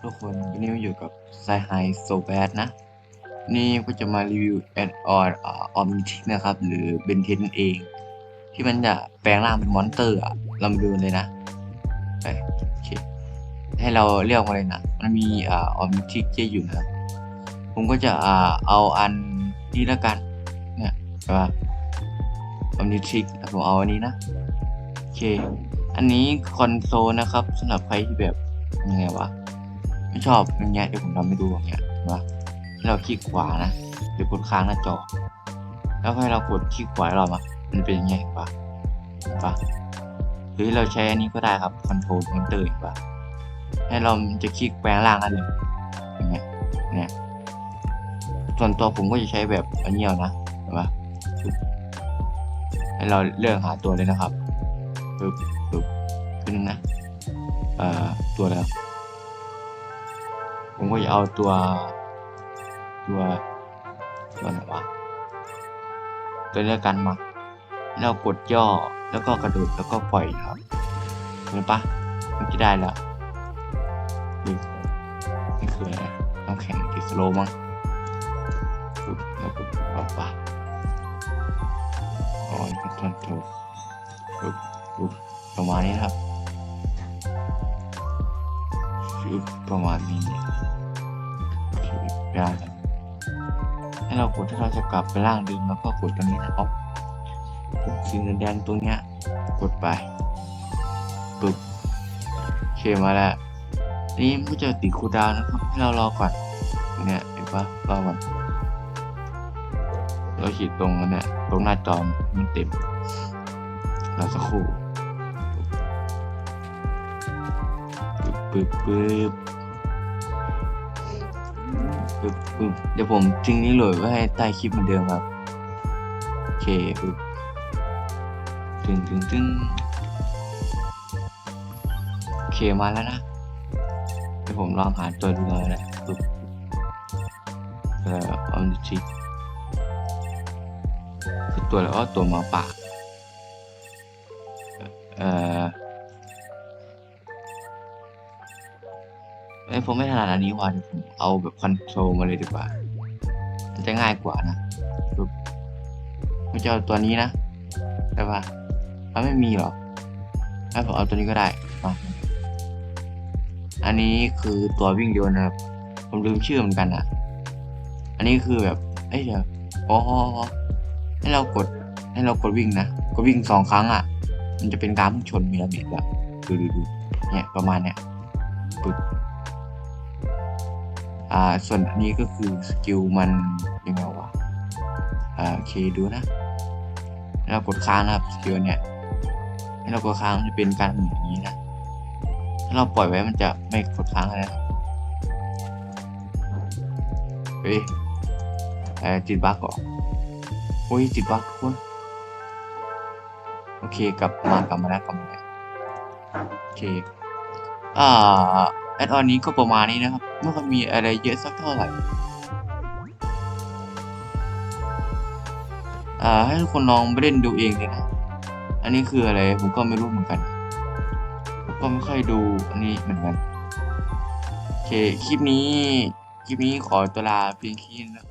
ครับทุกคนวันนี้มาอยู่กับไซไฮโซแบดนะ นี่ก็จะมารีวิวแอดออนออมนิทิกนะครับ หรือเบนเทนเอง ที่มันจะแปลงร่างเป็นมอนสเตอร์อะเรามาดูเลยนะไปโอเคให้เราเรียกมาเลยนะ มันมีอออมนิทิกเยอะอยู่นะผมก็จะเอาอันนี้แล้วกันเนี่ยใช่ปะออมนิทิกผมเอาอันนี้นะโอเค อันนี้คอนโซลนะครับสำหรับใครที่แบบยังไงวะ ไม่ชอบอย่างเงี้ยเดี๋ยวผมทำให้ดูอย่างเงี้ยเห็นปะเราคลิกขวานะเดี๋ยวกดค้างหน้าจอ แล้วให้เรากดคลิกขวาเรามามันเป็นยังไงเห็นปะเห็นปะหรือเราใช้อันนี้ก็ได้ครับคอนโทรล e นเตอร์เห็นปะให้เราจะคลิกแปลงร่างนั่นเลยอย่างเงี้ยเนี่ยส่วนตัวผมก็จะใช้แบบอันนี้เอานะเห็นปะให้เราเลือกหาตัวเลยนะครับปึ๊บปึ๊บขึ้นนะเอ่อตัวแล้ว ผมก็จะเอาตัว ตัวตัวไหนวะตัวเลือกกันมาแล้วกดย่อแล้วก็กระโดดแล้วก็ปล่อยครับเห็นปะมันจะได้แล้วนี่นี่คืออะไรน้ำแข็งติดสโลมั้งปุ๊บแล้วปุ๊บเอาปะอ๋อนี่เป็นต้นโถปุ๊บปุ๊บประมาณนี้ครับ ประมาณนี้ เนี่ยคือร่าให้เรากดที่เราจะกลับไปร่างเดิมแล้วก็กดตรงนี้นะครับกดสีแดงๆตรงเนี้ยกดไปปึ๊บเคมาแล้วนี่มันก็จะติดคูดาวนะครับให้เรารอก่อนเนี่ยเห็นปะรอก่อนเราฉีดตรงนั้นเนี่ยตรงหน้าจอมันเต็มเราสักครู่ปึ๊บปึ๊บปึ๊บ ปึ๊บเดี๋ยวผมทิ้งนี้โหลดไว้ให้ใต้คลิปเหมือนเดิมครับ โอเคปึ๊บตึงตึงตึงโอเคมาแล้วนะ เดี๋ยวผมลองหาตัวดูแล้วแหละปึ๊บเอ่อออมจิคือตัวแล้วก็ตัวหมาป่าเอ่อ อ้ผมไม่ถนัดอันนี้ว่ะเดี๋ยวผมเอาแบบคอนโทรลมาเลยดีกว่ามันจะง่ายกว่านะปึ๊บไม่จะเอาตัวนี้นะใช่ปะมันไม่มีหรอกถ้าผมเอาตัวนี้ก็ได้มาอันนี้คือตัววิ่งเร็วนะครับ ผมลืมชื่อเหมือนกันอะ อันนี้คือแบบเอ้ยเดี๋ยวอ๋อให้เรากดให้เรากดวิ่งนะกดวิ่งสองครั้งอะ มันจะเป็นการพุ่งชนมีระเบิดแบบดูดูดูเนี่ยประมาณเนี้ยปึ๊บ อ่าส่วนอันนี้ก็คือสกิลมันยังไงวะอ่าโอเคดูนะให้เรากดค้างนะครับสกิลเนี่ยให้เรากดค้างมันจะเป็นการหมุนอย่างนี้นะถ้าเราปล่อยไว้มันจะไม่กดค้างนะครับเฮ้ยเอ่อจิตบั๊กเหรอโอ้ยจิตบั๊กทุกคนโอเคกลับมากลับมาแล้วกลับมาแล้วโอเคอ่า แอดออนนี้ก็ประมาณนี้นะครับ ไม่ค่อยมีอะไรเยอะสักเท่าไหร่อ่าให้ทุกคนลองไปเล่นดูเองเลยนะ อันนี้คืออะไรผมก็ไม่รู้เหมือนกัน ผมก็ไม่ค่อยดูอันนี้เหมือนกัน โอเค คลิปนี้ คลิปนี้ขอตัวลาเพียงแค่นี้นะ